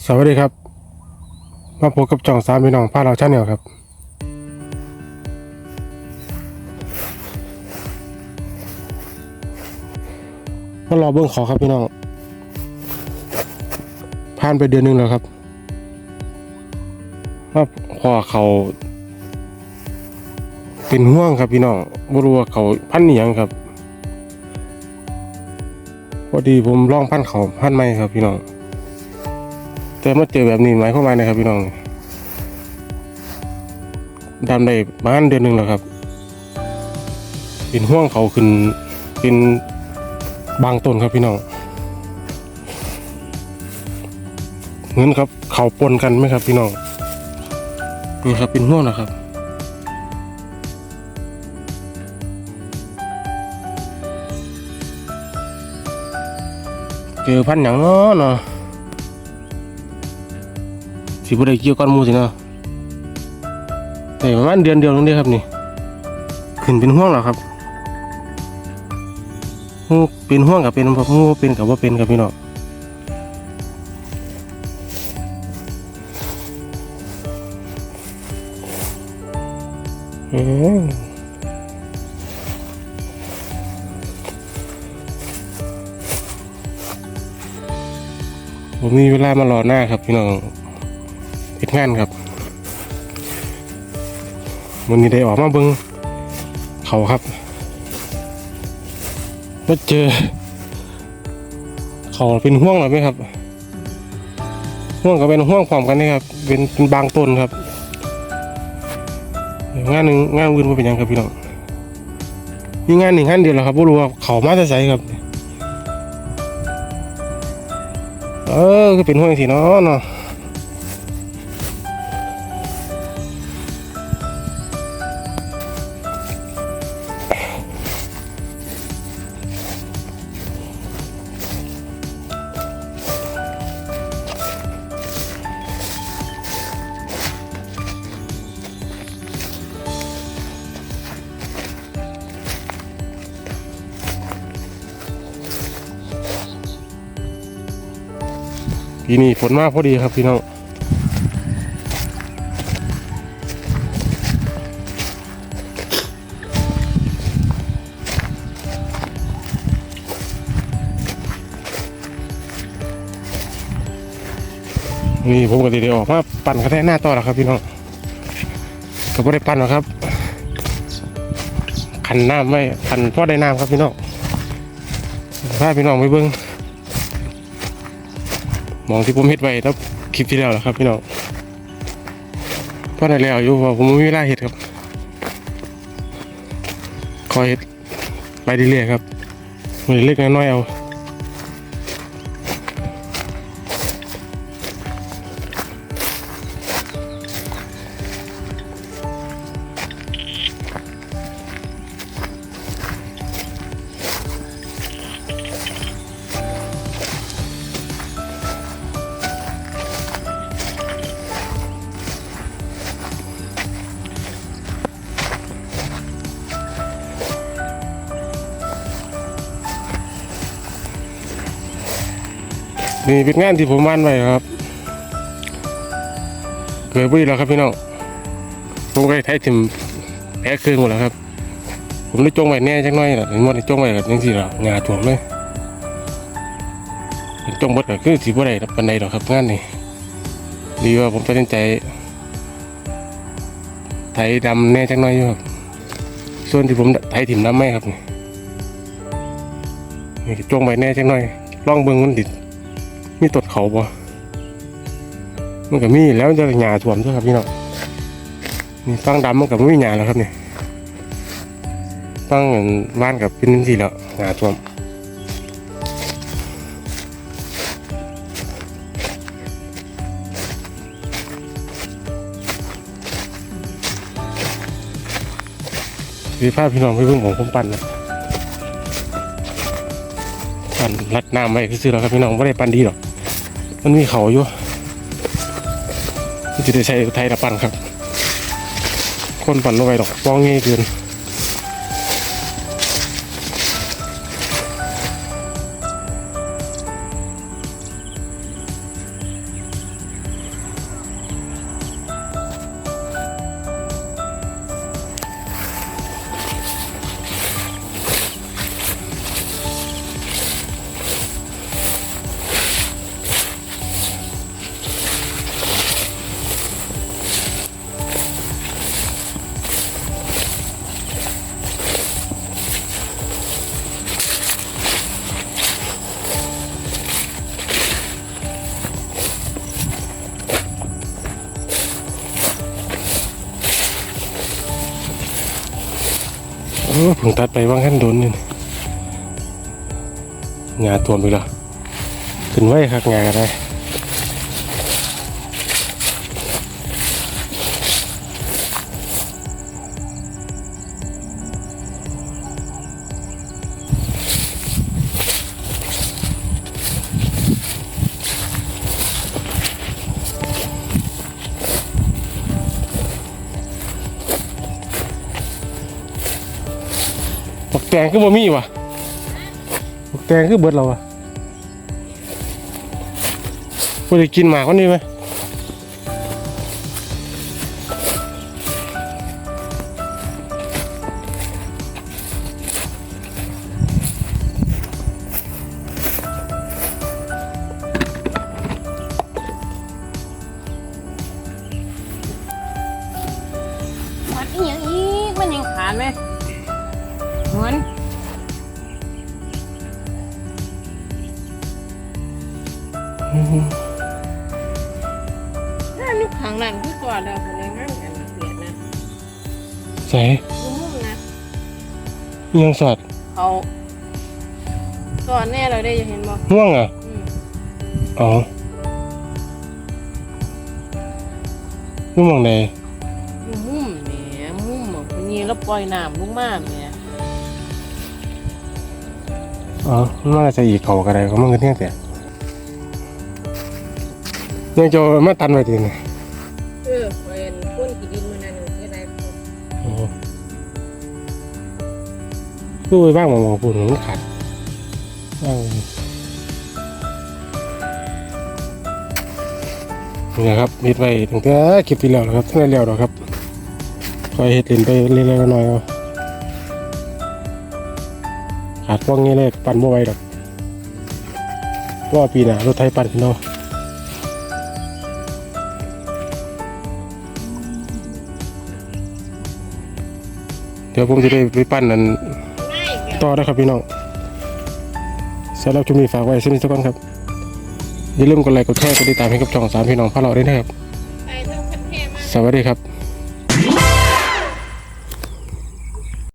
สวัสดีครับ มาพบกับจ่องสามพี่น้องพาเราชาแนลครับ มารอเบื้องขอครับพี่น้อง ผ่านไปเดือนหนึ่งแล้วครับว่าพอเขาเป็นห่วงครับพี่น้องบรู้ว่าเขาพันธุ์อิหยังครับ พอดีผมลองพันเขาพันธุ์ใหม่ครับพี่น้อง แต่มาเจอแบบนี้หมายความว่าไงครับพี่น้องดำได้ประมาณเดือนหนึ่งแล้วครับ เป็นห่วงเขาขึ้นเป็นบางต้นครับพี่น้องเงินครับ เขาปนกันไหมครับพี่น้องนี่ครับเป็นห่วงนะครับเจอพันอย่างเนาะเนาะ สิบ่ได้เกี่ยวกันมูสินะแต่ประมาณเดือนเดียวนึงเด้ครับนี่ ขึ้นเป็นห่วงแล้วครับหูเป็นห่วงกับเป็นหูเป็นกับว่าเป็นกับพี่น้องอืมผมมีเวลามารอหน้าครับพี่น้อง เฮ็ดงานครับวันนี้ได้ออกมาเบิ่งเขาครับมาเจอ เขาเป็นห่วงหรือไหมครับห่วงก็เป็นห่วงพร้อมกันนี่ครับเป็นเป็นบางต้นครับ งานหนึ่งงานอื่นบ่เป็นยังครับพี่น้องมีงานหนึ่งงานเดียวแหละครับบ่รู้ว่าเขามาจะใส่ครับ เออคือเป็นห่วงสิเนาะเนาะ ปีนี้ฝนมากพอดีครับพี่น้องนี่ผมก็ได้ออกมาปั่นกระแทกหน้าต่อแล้วครับพี่น้องก็ไม่ได้ปั่นหรอกครับขันน้ำไว้ขันพ่อได้น้ำครับพี่น้องพาพี่น้องไปเบิ้ง มองที่ผมเฮ็ดไว้แล้วคลิปที่แล้วนะครับ พี่น้องเพราะได้แล้วอยู่เพราผมไม่มีเวลาเฮ็ดครับ คอยเฮ็ดไปเรื่อยๆครับมันเล็กน้อยๆเอา นี่เป็นงานที่ผมวานไว้ครับ เกิดบุรีแล้วครับพี่น้องผมก็ได้ไทยทิมแพ้เครื่องหมดแล้วครับ ผมได้จงไว้แน่จักหน้อยละเห็นว่าได้จงไว้กับยังสี่ละงาถ่วมเลยจงบดก็คือสีบ่ได้ปันใดหรอกครับงานนี้ดีว่าผมตัดสินใจไถดำแน่จักหน้อยอยู่ครับ ส่วนที่ผมไถถิ่มดำไม่ครับนี่นี่จงไว้แน่จักหน้อยลองเบิ่งมันดิด เขาบ่มันก็มีแล้วจะหญ้าท่วมด้วยครับพี่น้องนี่ฟังดำมันก็ไม่มีหญ้าแล้วครับเนี่ยฟังบ้านกับเป็นสี่แล้วหญ้าท่วมพี่ภาพพี่น้องพี่เพิ่งผมผมปั่นนะปั่นรัดน้ำไว้คือๆแล้วครับพี่น้องไม่ได้ปั่นดีหรอก มันมีเขาอยู่จะได้ใช้ไทยละปั่นครับ คนปั่นลงไปดอกป้องง่ายเกิน ออเพิ่งตัดไปว่างขั้นโดนนี่งาท่วมไปแล้วขึ้นไว้ครับงาอะไร บักแตงก็บ่มีวะบักแตงคือเบิดเราวะบ่ได้กินหมากวันนี้ไหม เหมือนถ้าลูกขังนั่นคือก่อนแล้วคนยังงั้นกันเสียนะใส่ดูมุมนะอิหยังสอดเขาก่อนแน่เราได้จะเห็นบ่ม่วงอะอืมอ๋อม่วงไหนดูมุมเนี่ยมุมของคนนี้แล้วปล่อยน้ำลงมาเนี่ย อ๋อมันน่าจะอีกเขาก็ได้เขามันก็เที่ยงแต่ยังจะเอามาตันไว้ทีนี่เออเป็นก้นกี่ดินมันนั่นอยู่ที่ไหนอ๋อดูไปบ้างมองๆปุ่นมันขาดบ้างนี่นะครับมิดไว้ตั้งแต่คลิปที่แล้วนะครับตั้งแต่แล้วนะครับคอยเห็ดเล่นไปเรื่อยๆหน่อยๆเอา ขาดพวกนี้เลยปั่นบ่ไหวดอกรอปีหน้ารถไทยปั่นเนาะเดี๋ยวผมจะได้ไปปั่นนั้นง่ายเดียวต่อนะครับพี่น้องสำหรับชุมนี้ฝากไว้เช่นนี้สักก่อนครับอย่าลืมกดไลค์กดแชร์กดติดตามให้กับช่องสามพี่น้องพาเราด้วยนะครับไปเรื่องคันแค่มากสวัสดีครับ